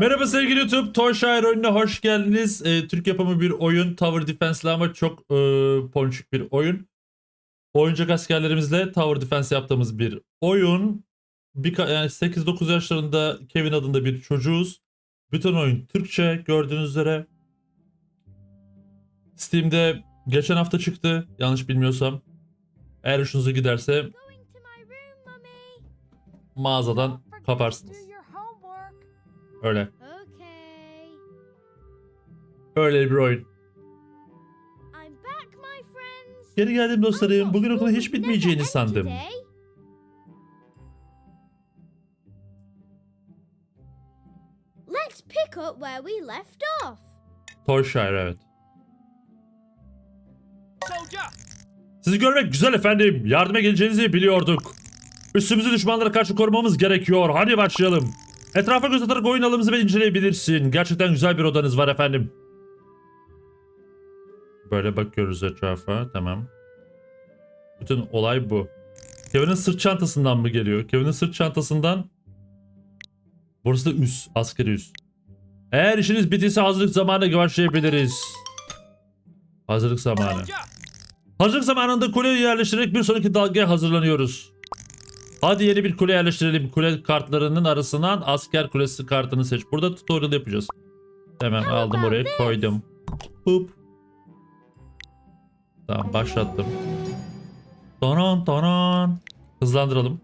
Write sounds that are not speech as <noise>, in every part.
Merhaba sevgili YouTube. Toy Shire oyununa hoş geldiniz. Ee, Türk yapımı bir oyun. Tower Defense'li ama çok e, ponçik bir oyun. Oyuncak askerlerimizle Tower Defense yaptığımız bir oyun. Bir, yani 8-9 yaşlarında Kevin adında bir çocuğuz. Bütün oyun Türkçe gördüğünüz üzere. Steam'de geçen hafta çıktı. Yanlış bilmiyorsam. Eğer hoşunuza giderse mağazadan kaparsınız. Öyle. Okay. Öyle bir oyun. I'm back, my friends. Geri geldim dostlarım. Bugün school hiç bitmeyeceğini sandım. Let's pick up where we left off. Toyshire evet. Sizi görmek güzel efendim. Yardıma geleceğinizi biliyorduk. Üstümüzü düşmanlara karşı korumamız gerekiyor. Hadi başlayalım. Etrafa göz atarak oyun alımızı ve inceleyebilirsin. Gerçekten güzel bir odanız var efendim. Böyle bakıyoruz etrafa. Tamam. Bütün olay bu. Kevin'in sırt çantasından mı geliyor? Kevin'in sırt çantasından Burası da üst. Askeri üst. Eğer işiniz bittiyse hazırlık zamanı başlayabiliriz. Hazırlık zamanı. Hazırlık zamanında kuleyi yerleştirerek bir sonraki dalgaya hazırlanıyoruz. Hadi yeni bir kule yerleştirelim. Kule kartlarının arasından asker kulesi kartını seç. Burada tutorial yapacağız. Hemen aldım oraya koydum. Hop. Tamam başlattım. Tanan tanan. Hızlandıralım.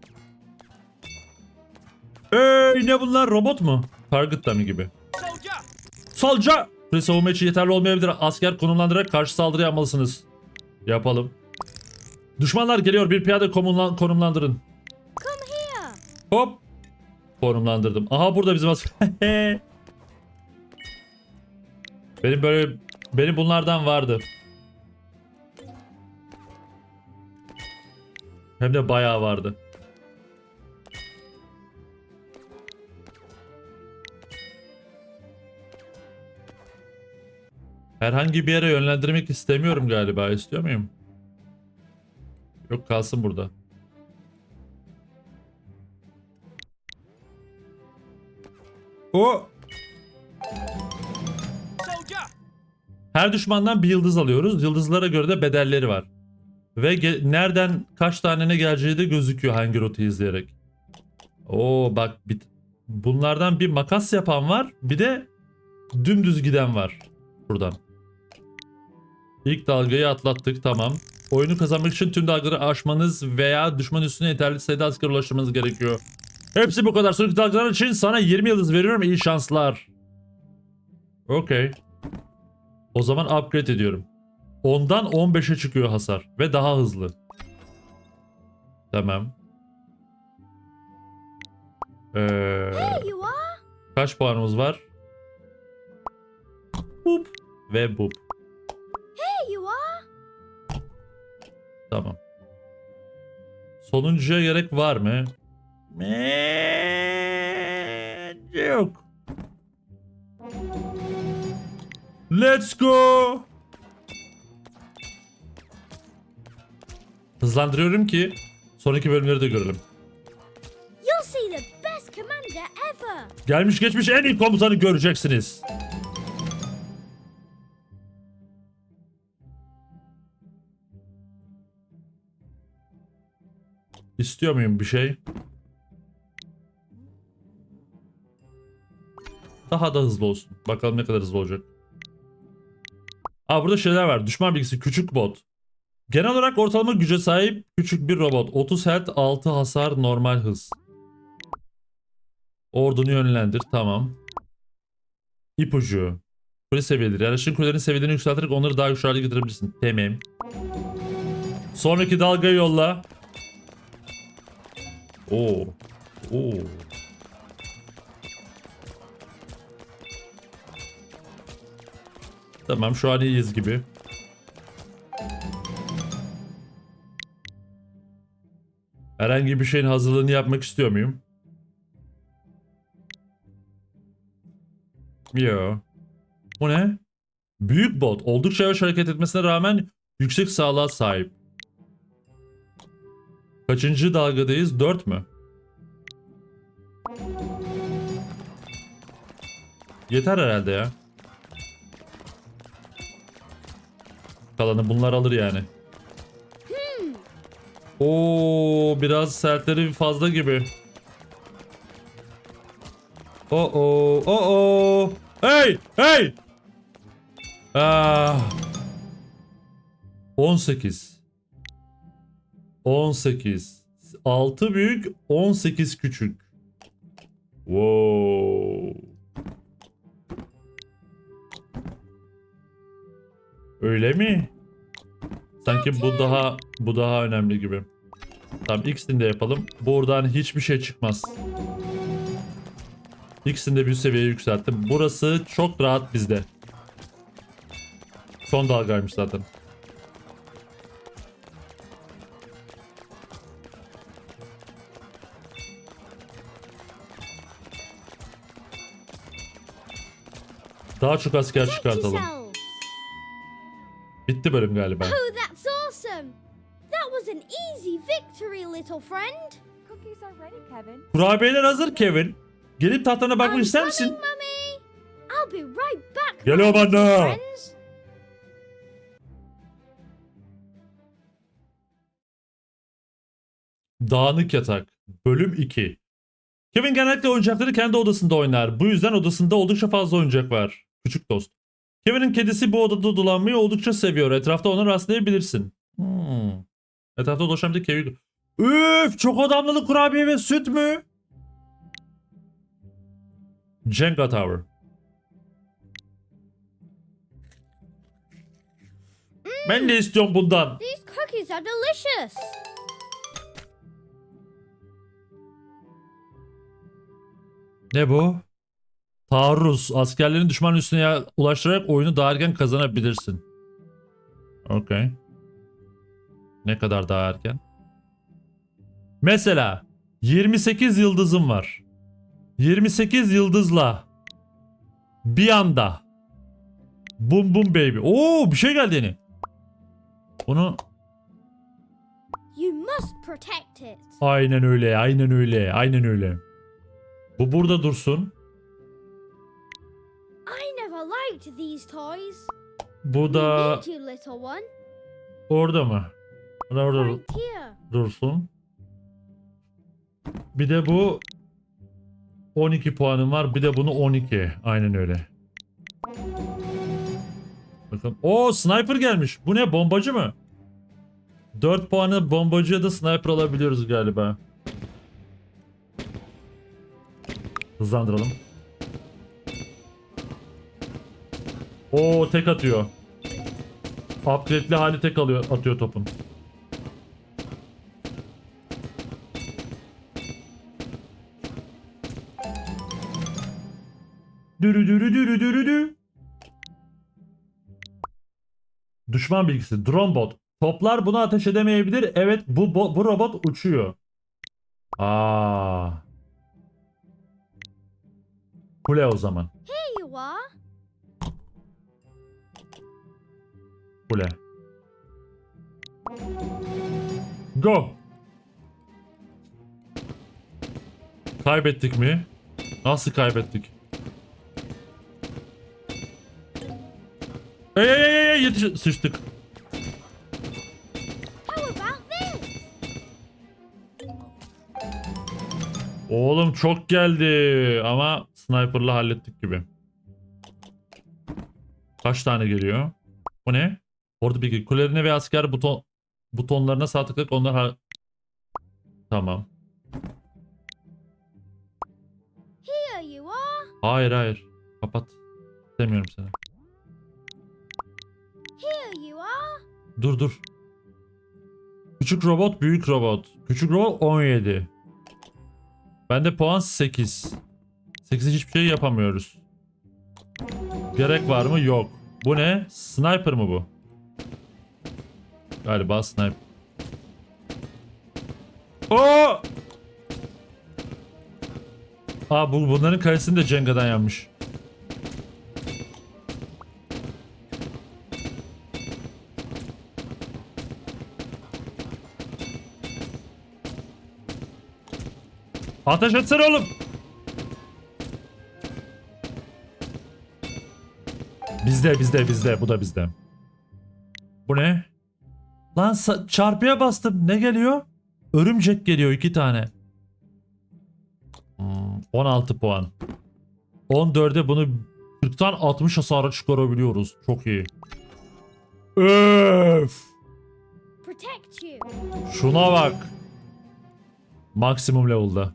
Hey ne bunlar robot mu? Target dummy gibi. Solca! Kule savunma için yeterli olmayabilir. Asker konumlandırarak karşı saldırı yapmalısınız. Yapalım. Düşmanlar geliyor. Bir piyade konumlan konumlandırın. Hop. Konumlandırdım. Aha burada bizim asker. <laughs> benim böyle benim bunlardan vardı. Hem de bayağı vardı. Herhangi bir yere yönlendirmek istemiyorum galiba. İstiyor muyum? Yok kalsın burada. O Her düşmandan bir yıldız alıyoruz. Yıldızlara göre de bedelleri var. Ve nereden kaç tane ne geleceği de gözüküyor hangi rotayı izleyerek. Oo bak bir, bunlardan bir makas yapan var. Bir de dümdüz giden var. Buradan. İlk dalgayı atlattık tamam. Oyunu kazanmak için tüm dalgaları aşmanız veya düşman üstüne yeterli sayıda asker ulaştırmanız gerekiyor. Hepsi bu kadar. Sonraki dalgalar için sana 20 yıldız veriyorum. İyi şanslar. Okey. O zaman upgrade ediyorum. 10'dan 15'e çıkıyor hasar. Ve daha hızlı. Tamam. Ee, kaç puanımız var? Bup. Ve bup. Tamam. Sonuncuya gerek var mı? Bence yok. Let's go. Hızlandırıyorum ki sonraki bölümleri de görelim. You'll see the best commander ever. Gelmiş geçmiş en iyi komutanı göreceksiniz. İstiyor muyum bir şey? Daha da hızlı olsun. Bakalım ne kadar hızlı olacak. Aa burada şeyler var. Düşman bilgisi küçük bot. Genel olarak ortalama güce sahip küçük bir robot. 30 health 6 hasar normal hız. Ordunu yönlendir. Tamam. İpucu. Kule seviyeleri. Yarışın kulelerin seviyelerini yükselterek onları daha güçlü hale getirebilirsin. Tamam. Sonraki dalgayı yolla. Oo. Oo. Tamam şu an iyiyiz gibi. Herhangi bir şeyin hazırlığını yapmak istiyor muyum? Yo. Bu ne? Büyük bot. Oldukça yavaş hareket etmesine rağmen yüksek sağlığa sahip. Kaçıncı dalgadayız? 4 mü? Yeter herhalde ya. Kalanı bunlar alır yani. Oo biraz sertleri fazla gibi. Oo oo oo. Hey hey. Ah. 18. 18. 6 büyük, 18 küçük. Wow. Öyle mi? Sanki bu daha bu daha önemli gibi. Tamam ikisini de yapalım. Buradan hiçbir şey çıkmaz. İkisini de bir seviyeye yükselttim. Burası çok rahat bizde. Son dalgaymış zaten. Daha çok asker çıkartalım. Bitti bölüm galiba. Oh, that's awesome. That was an easy victory, little friend. Cookies are ready, Kevin. Kurabiyeler hazır Kevin. Gelip tahtana bakmak ister misin? Mummy. I'll be right back. Gel o bana. Dağınık Yatak Bölüm 2 Kevin genellikle oyuncakları kendi odasında oynar. Bu yüzden odasında oldukça fazla oyuncak var. Küçük dost. Kevin'in kedisi bu odada dolanmayı oldukça seviyor. Etrafta ona rastlayabilirsin. Hmm. Etrafta dolaşan bir Kevin. Üf! Çok adamlılı kurabiye ve süt mü? Jenga Tower. Ben de istiyorum bundan. These cookies are delicious. Ne bu? Taarruz. Askerlerin düşman üstüne ulaştırarak oyunu daha erken kazanabilirsin. Okey. Ne kadar daha erken? Mesela 28 yıldızım var. 28 yıldızla bir anda Bum bum baby. Oo bir şey geldi yeni. Bunu You must protect it. aynen öyle, aynen öyle, aynen öyle. Bu burada dursun. I never liked these toys. Bu You da little one. orada mı? Bu da orada Right here. dursun. Bir de bu 12 puanım var. Bir de bunu 12. Aynen öyle. Bakın. O sniper gelmiş. Bu ne? Bombacı mı? 4 puanı bombacı ya da sniper alabiliyoruz galiba. Hızlandıralım. O tek atıyor. Upgrade'li hali tek alıyor, atıyor topun. Dürü dürü dürü dürü dü. Düşman bilgisi. Drone bot. Toplar bunu ateş edemeyebilir. Evet bu bu robot uçuyor. Aa. Kule o zaman. Here you are. Kule. Go. Kaybettik mi? Nasıl kaybettik? Ey ey ey ey yetiş sıçtık. Oğlum çok geldi ama sniper'la hallettik gibi. Kaç tane geliyor? Bu ne? Orada bir kulelerine ve asker buton butonlarına sağ tıklayıp onlar ha- Tamam. Hayır hayır. Kapat. İstemiyorum seni. Dur dur. Küçük robot, büyük robot. Küçük robot 17. Bende puan 8. 8 hiçbir şey yapamıyoruz. Gerek var mı? Yok. Bu ne? Sniper mı bu? Galiba sniper. Oo! Aa bu bunların kalesini de Cenga'dan yanmış. Ateş etsene oğlum. Bizde bizde bizde. Bu da bizde. Bu ne? Lan çarpıya bastım. Ne geliyor? Örümcek geliyor iki tane. Hmm, 16 puan. 14'e bunu 40'tan 60 hasara çıkarabiliyoruz. Çok iyi. Öf! Şuna bak. Maksimum level'da.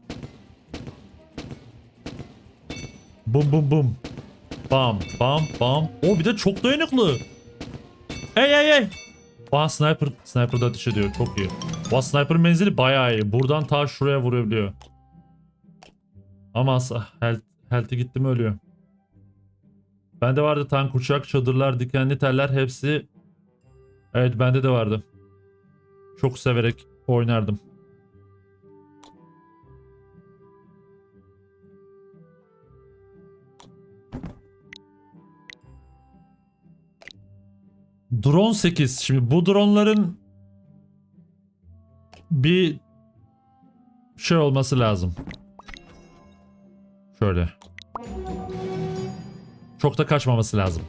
Bum bum bum. Bam bam bam. O bir de çok dayanıklı. Ey ey ey. Aa sniper, sniper da ateş ediyor. Çok iyi. Bu sniper menzili bayağı iyi. Buradan ta şuraya vurabiliyor. Ama as- health, health'i gitti mi ölüyor. Bende vardı tank uçak, çadırlar, dikenli teller hepsi. Evet bende de vardı. Çok severek oynardım. Drone 8. Şimdi bu dronların bir şey olması lazım. Şöyle. Çok da kaçmaması lazım.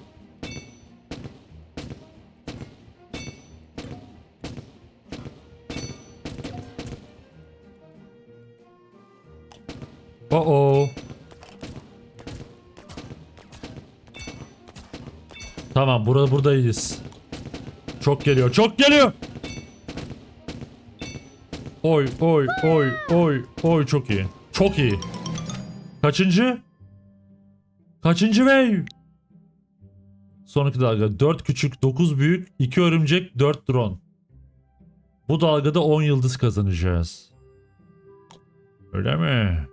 Oh oh. Tamam burada buradayız. Çok geliyor. Çok geliyor. Oy oy oy oy oy çok iyi. Çok iyi. Kaçıncı? Kaçıncı wave? Sonraki dalga 4 küçük 9 büyük 2 örümcek 4 drone. Bu dalgada 10 yıldız kazanacağız. Öyle mi?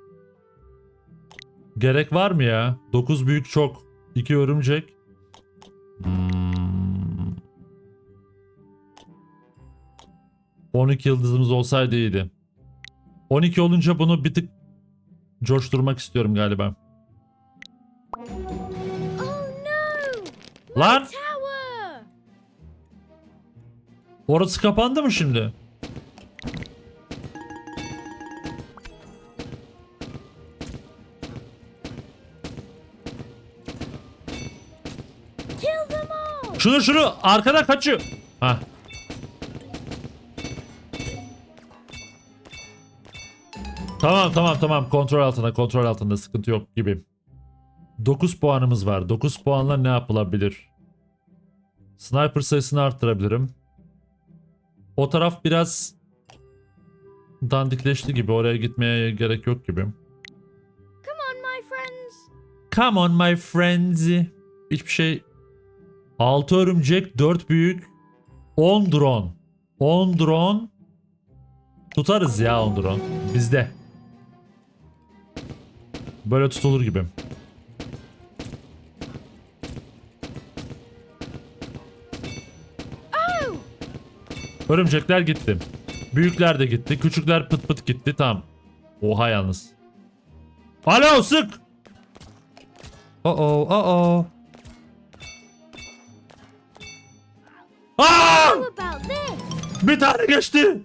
Gerek var mı ya? 9 büyük çok. 2 örümcek. Hmm. 12 yıldızımız olsaydı iyiydi. 12 olunca bunu bir tık coşturmak istiyorum galiba. Oh no! Lan orası kapandı mı şimdi? Şunu şunu arkada kaçıyor. Ha. Tamam tamam tamam kontrol altında kontrol altında sıkıntı yok gibi. 9 puanımız var. 9 puanla ne yapılabilir? Sniper sayısını arttırabilirim. O taraf biraz dandikleşti gibi. Oraya gitmeye gerek yok gibi. Come on, my friends! Come on my friends. Hiçbir şey. 6 örümcek, 4 büyük, 10 drone. 10 drone. Tutarız ya 10 drone. Bizde. Böyle tutulur gibi. Örümcekler gitti. Büyükler de gitti. Küçükler pıt pıt gitti. Tamam. Oha yalnız. Alo sık. Oh oh oh oh. Aa! Bir tane geçti.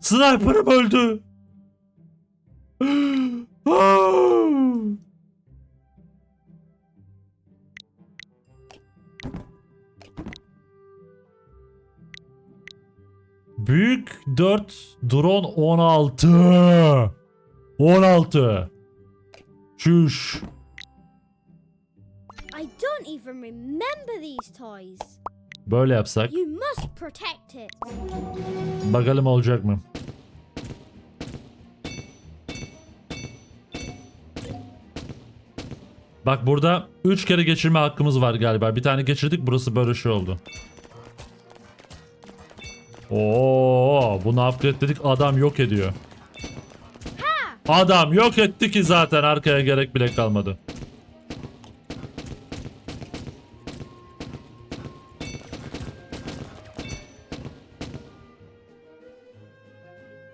Sniper'ım öldü. <gasps> Büyük 4 drone 16. 16. Çüş. I don't even remember these toys. Böyle yapsak You must protect it. bakalım olacak mı? Bak burada 3 kere geçirme hakkımız var galiba. Bir tane geçirdik burası böyle şey oldu. Oo, bunu upgrade'ledik adam yok ediyor. Adam yok etti ki zaten arkaya gerek bile kalmadı.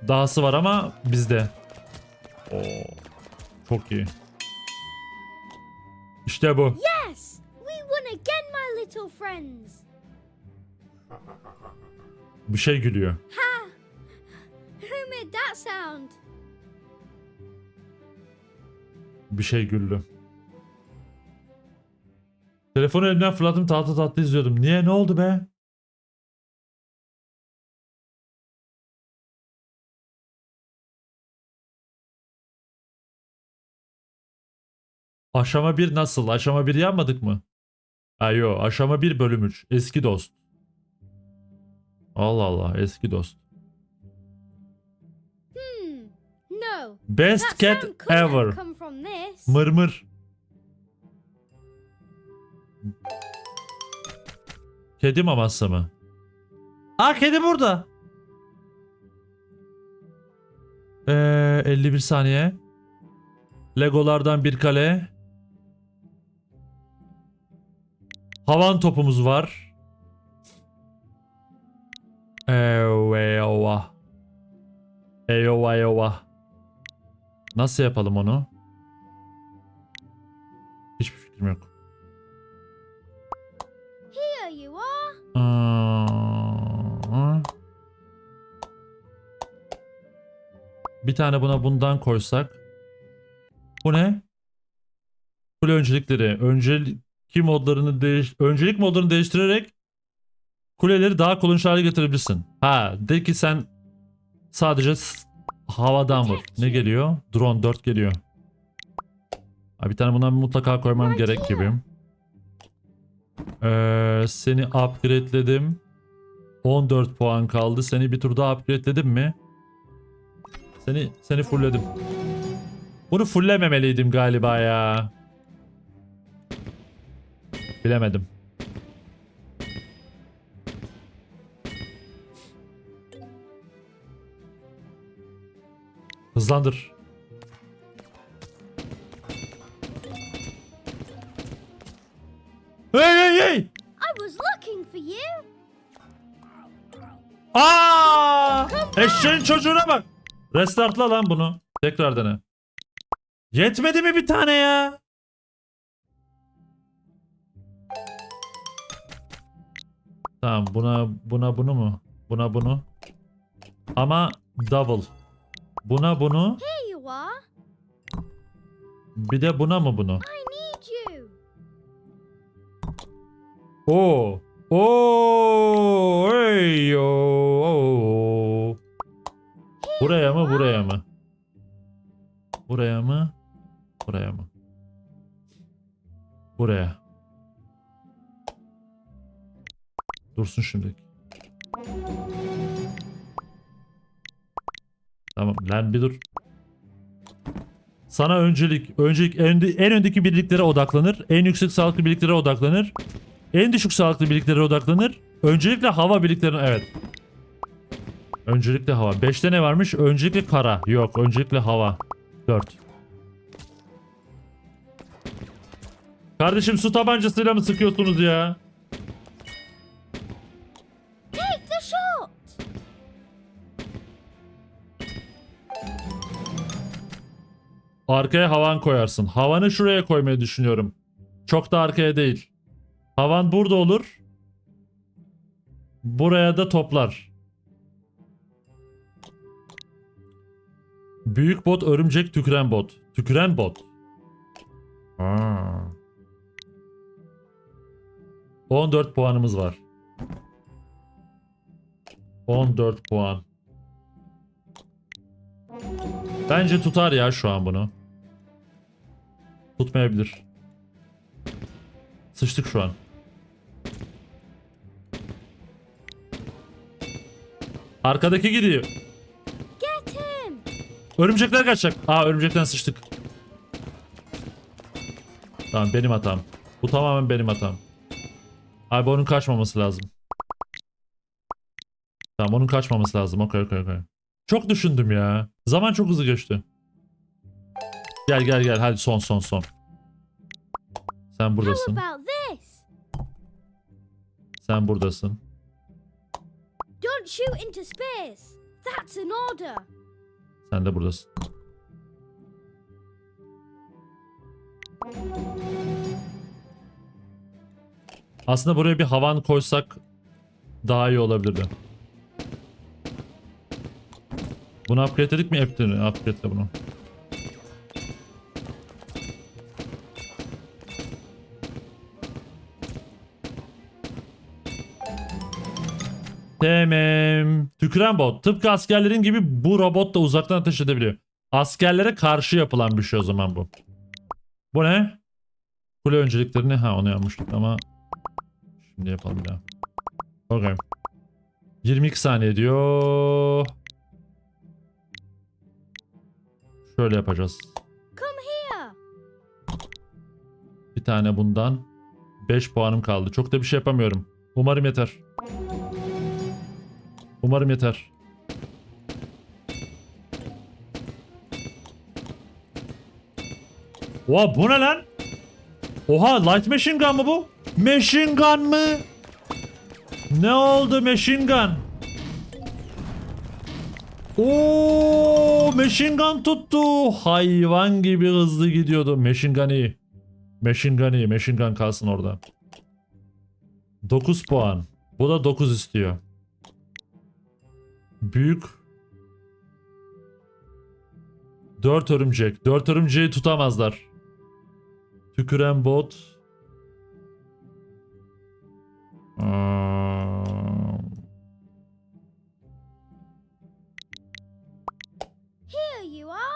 Dahası var ama bizde. Oo, çok iyi. İşte bu. Yes! We won again, my little friends! Bir şey gülüyor. Ha! Who made that sound? Bir şey güldü. Telefonu elimden fırlattım tatlı tatlı izliyordum. Niye ne oldu be? Aşama 1 nasıl? Aşama 1 yapmadık mı? Ha yo aşama 1 bölüm 3. Eski dost. Allah Allah eski dost. Hmm. No. Best That cat ever. Mırmır. Kedi maması mı? Aa kedi burada. Ee, 51 saniye. Legolardan bir kale. Havan topumuz var. Eyvah. Eyvah eyvah. Nasıl yapalım onu? Hiçbir fikrim yok. Here you are. Bir tane buna bundan koysak. Bu ne? Kule öncelikleri. Öncelik modlarını değiş öncelik modlarını değiştirerek kuleleri daha kullanışlı hale getirebilirsin. Ha, de ki sen sadece havadan vur. Ne geliyor? Drone 4 geliyor. Ha, bir tane bundan mutlaka koymam gerek gibi. Ee, seni upgrade'ledim. 14 puan kaldı. Seni bir tur daha upgrade'ledim mi? Seni seni fullledim. Bunu fulllememeliydim galiba ya. Bilemedim. Hızlandır. Hey hey hey! I was looking for you. Aa! Eşeğin çocuğuna bak. Restartla lan bunu. Tekrar dene. Yetmedi mi bir tane ya? Tamam buna buna bunu mu? Buna bunu. Ama double. Buna bunu. Bir de buna mı bunu? Oo. Oo. Hey yo. Oo. Buraya mı buraya mı? Buraya mı? Buraya mı? Buraya. Dursun şimdi. Tamam lan bir dur. Sana öncelik, öncelik en, en öndeki birliklere odaklanır. En yüksek sağlıklı birliklere odaklanır. En düşük sağlıklı birliklere odaklanır. Öncelikle hava birliklerine evet. Öncelikle hava. 5'te ne varmış? Öncelikle kara. Yok. Öncelikle hava. 4. Kardeşim su tabancasıyla mı sıkıyorsunuz ya? Arkaya havan koyarsın. Havanı şuraya koymayı düşünüyorum. Çok da arkaya değil. Havan burada olur. Buraya da toplar. Büyük bot, örümcek, tüküren bot. Tüküren bot. Ha. 14 puanımız var. 14 puan. Bence tutar ya şu an bunu. Tutmayabilir. Sıçtık şu an. Arkadaki gidiyor. Örümcekler kaçacak. Aa örümcekten sıçtık. Tamam benim hatam. Bu tamamen benim hatam. Abi onun kaçmaması lazım. Tamam onun kaçmaması lazım. Okey okey okey. Çok düşündüm ya. Zaman çok hızlı geçti. Gel gel gel hadi son son son. Sen buradasın. Sen buradasın. Don't shoot into space. That's an order. Sen de buradasın. Aslında buraya bir havan koysak daha iyi olabilirdi. Bunu upgrade'ledik mi? App'te upgrade'le bunu. Tamam. Tüküren bot. Tıpkı askerlerin gibi bu robot da uzaktan ateş edebiliyor. Askerlere karşı yapılan bir şey o zaman bu. Bu ne? Kule önceliklerini ha onu yapmıştık ama şimdi yapalım bir daha. Okay. 22 saniye diyor. Şöyle yapacağız. Bir tane bundan 5 puanım kaldı. Çok da bir şey yapamıyorum. Umarım yeter. Umarım yeter. Oha bu ne lan? Oha light machine gun mı bu? Machine gun mı? Ne oldu machine gun? Oo, machine gun tuttu. Hayvan gibi hızlı gidiyordu. Machine gun iyi. Machine gun iyi. Machine gun kalsın orada. 9 puan. Bu da 9 istiyor. Büyük. 4 örümcek. 4 örümceği tutamazlar. Tüküren bot. Are.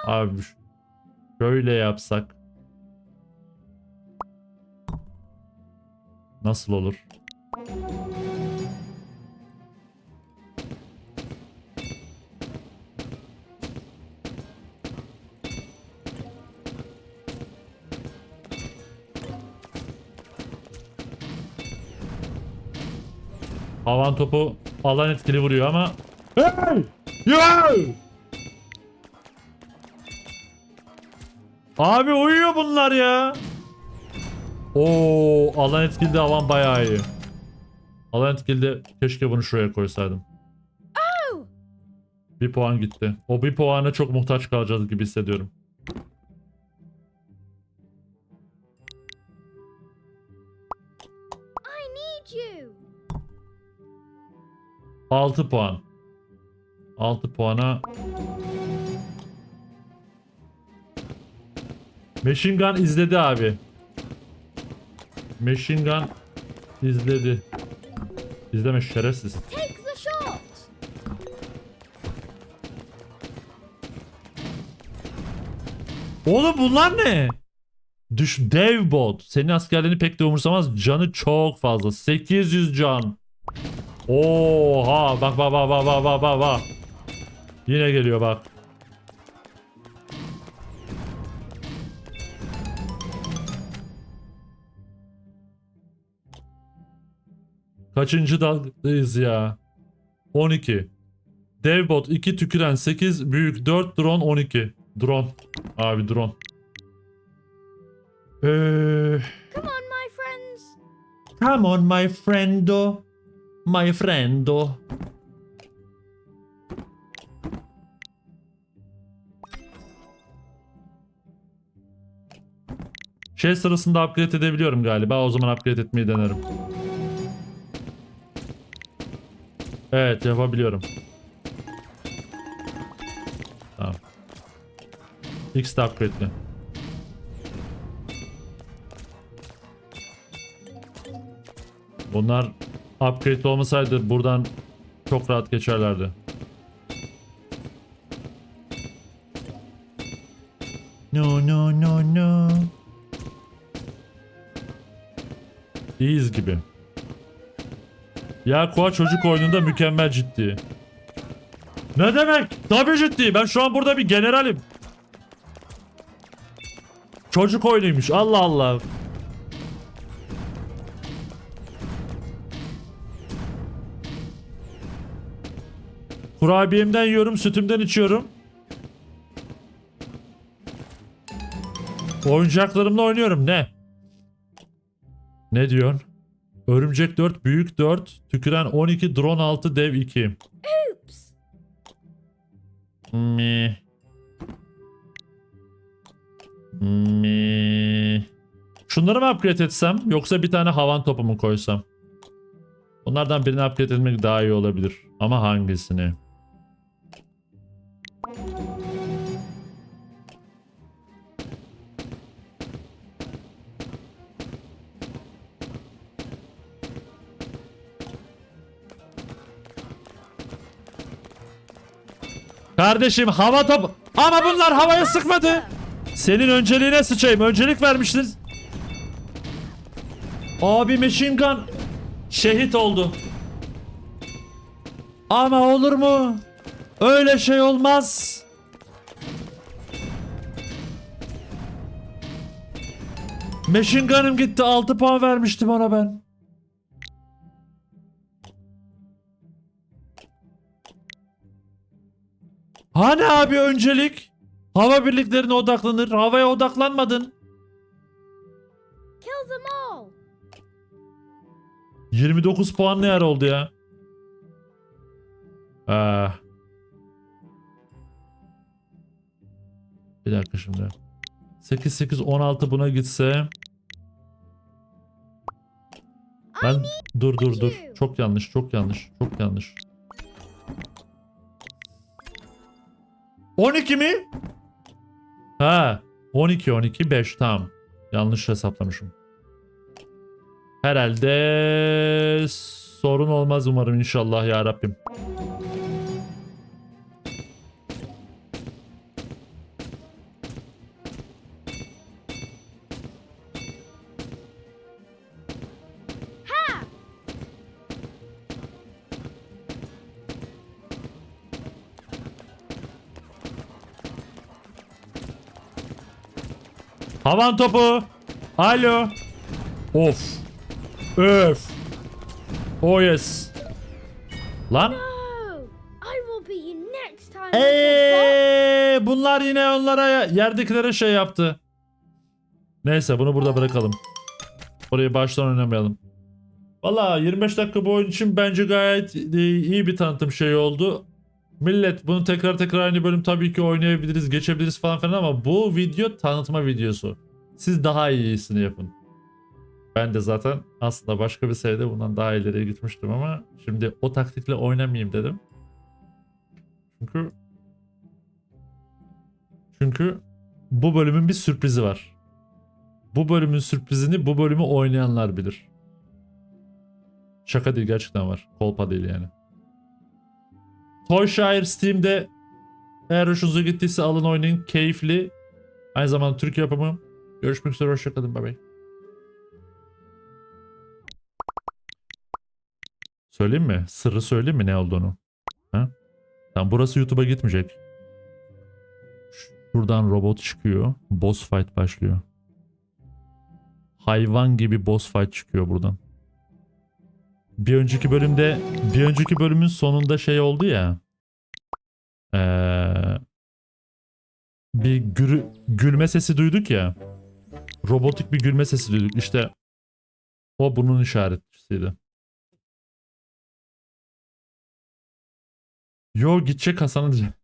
Abi şöyle yapsak. Nasıl olur? Havan topu alan etkili vuruyor ama Hey! Hey! Abi uyuyor bunlar ya. Oo, alan etkildi alan bayağı iyi. Alan etkildi. Keşke bunu şuraya koysaydım. Oh, Bir puan gitti. O bir puana çok muhtaç kalacağız gibi hissediyorum. 6 puan. 6 puana. Machine Gun izledi abi. Machine Gun izledi. İzleme şerefsiz. Oğlum bunlar ne? Düş dev bot. Senin askerlerini pek de umursamaz. Canı çok fazla. 800 can. Oha bak bak bak bak bak bak bak bak. Yine geliyor bak. Kaçıncı dalgadayız ya? 12. Dev bot 2 tüküren 8 büyük 4 drone 12. Drone. Abi drone. Eee Come on, my friends. Come on my friendo. My friendo. Şey sırasında upgrade edebiliyorum galiba. O zaman upgrade etmeyi denerim. Evet yapabiliyorum. Tamam. X de upgrade'li. Bunlar upgrade olmasaydı buradan çok rahat geçerlerdi. No no no no. İyiyiz gibi. Ya Koa çocuk oyununda mükemmel ciddi. Ne demek? Tabii ciddi. Ben şu an burada bir generalim. Çocuk oyunuymuş. Allah Allah. Kurabiyemden yiyorum, sütümden içiyorum. Oyuncaklarımla oynuyorum ne? Ne diyorsun? Örümcek 4, büyük 4, tüküren 12, drone 6, dev 2. Oops. Mi. Mi. Şunları mı upgrade etsem yoksa bir tane havan topu mu koysam? Bunlardan birini upgrade etmek daha iyi olabilir. Ama hangisini? Kardeşim hava top. Ama bunlar havaya sıkmadı. Senin önceliğine sıçayım. Öncelik vermiştin. Abi machine gun şehit oldu. Ama olur mu? Öyle şey olmaz. Machine gun'ım gitti. 6 puan vermiştim ona ben. Hani abi öncelik? Hava birliklerine odaklanır. Havaya odaklanmadın. Kill them all. 29 puan ne yer oldu ya? Ah. Bir dakika şimdi. 8 8 16 buna gitse. Ben dur dur dur. Çok yanlış, çok yanlış, çok yanlış. 12 mi? Ha, 12 12 5 tamam. Yanlış hesaplamışım. Herhalde sorun olmaz umarım inşallah ya Rabbim. Havan topu. Alo. Of. Öf. Oh yes. Lan. Eee bunlar yine onlara yerdekilere şey yaptı. Neyse bunu burada bırakalım. Orayı baştan oynamayalım. Valla 25 dakika bu oyun için bence gayet iyi bir tanıtım şey oldu. Millet bunu tekrar tekrar aynı bölüm tabii ki oynayabiliriz, geçebiliriz falan filan ama bu video tanıtma videosu. Siz daha iyisini yapın. Ben de zaten aslında başka bir sevde bundan daha ileriye gitmiştim ama şimdi o taktikle oynamayayım dedim. Çünkü çünkü bu bölümün bir sürprizi var. Bu bölümün sürprizini bu bölümü oynayanlar bilir. Şaka değil gerçekten var. Kolpa değil yani. Toyshire Steam'de eğer hoşunuza gittiyse alın oynayın. Keyifli. Aynı zamanda Türk yapımı. Görüşmek üzere. Hoşçakalın. Bye bye. Söyleyeyim mi? Sırrı söyleyeyim mi ne olduğunu? Ha? Tamam burası YouTube'a gitmeyecek. Şuradan robot çıkıyor. Boss fight başlıyor. Hayvan gibi boss fight çıkıyor buradan. Bir önceki bölümde bir önceki bölümün sonunda şey oldu ya. Ee, bir gürü, gülme sesi duyduk ya. Robotik bir gülme sesi duyduk. İşte o bunun işaretçisiydi. Yo gidecek Hasan'ı diyeceğim.